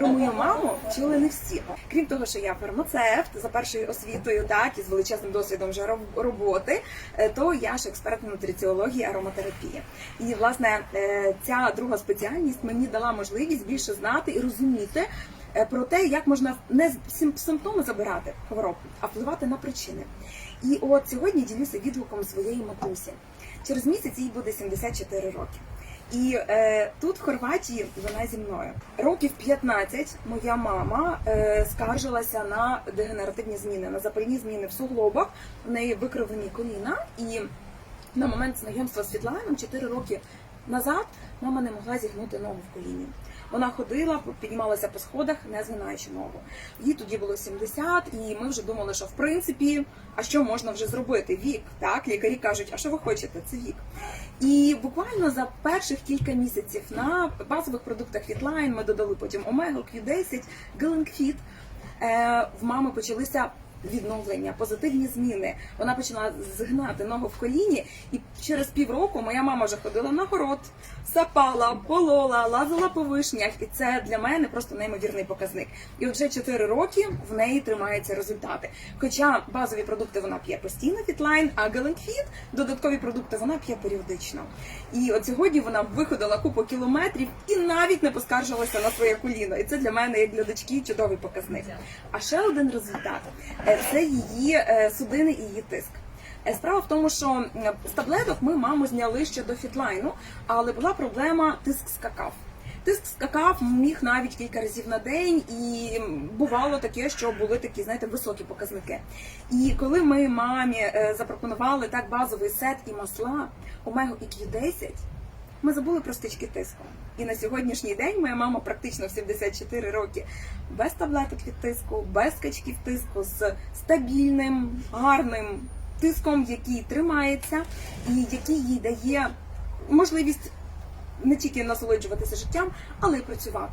Про мою маму чули не всі. Крім того, що я фармацевт за першою освітою, так і з величезним досвідом вже роботи, е, то я ж експерт нутриціології ароматерапії. І власне е, ця друга спеціальність мені дала можливість більше знати і розуміти. е, Про те, як можна не симптоми забирати хвороб, а впливати на причини. І от сьогодні ділюся відгуком своєї матусі. Через місяць їй буде 74 роки. І е, тут в Хорватії вона зі мною. Років 15 моя мама е, скаржилася на дегенеративні зміни, на запальні зміни в суглобах. В неї викривлені коліна. І на момент знайомства з Світланом 4 роки назад мама не могла зігнути ногу в коліні. Вона ходила, піднімалася по сходах, не згинаючи ногу. Їй тоді було 70, і ми вже думали, що в принципі, а що можна вже зробити? Вік, так лікарі кажуть, а що ви хочете? Це вік. І буквально за перших кілька місяців на базових продуктах Fitline ми додали потім Омегу, Q10, Gilling Е, в мами почалися відновлення, позитивні зміни. Вона почала згнати ногу в коліні, і через півроку моя мама вже ходила на город, сапала, полола, лазила по вишнях, і це для мене просто неймовірний показник. І вже 4 роки в неї тримаються результати. Хоча базові продукти вона п'є постійно Fitline, а Fit додаткові продукти вона п'є періодично. І от сьогодні вона виходила купу кілометрів і навіть не поскаржилася на своє коліно. І це для мене, як для дочки, чудовий показник. А ще один результат це її е, судини і її тиск. Е, Справа в тому, що з таблеток ми маму зняли ще до фітлайну, але була проблема тиск скакав. Тиск скакав міг навіть кілька разів на день, і бувало таке, що були такі, знаєте, високі показники. І коли ми мамі е, запропонували так базовий сет і масла омегу і Q10, ми забули про стички тиску. І на сьогоднішній день моя мама практично в 74 роки без таблеток від тиску, без скачків тиску, з стабільним, гарним тиском, який тримається, і який їй дає можливість не тільки насолоджуватися життям, але й працювати.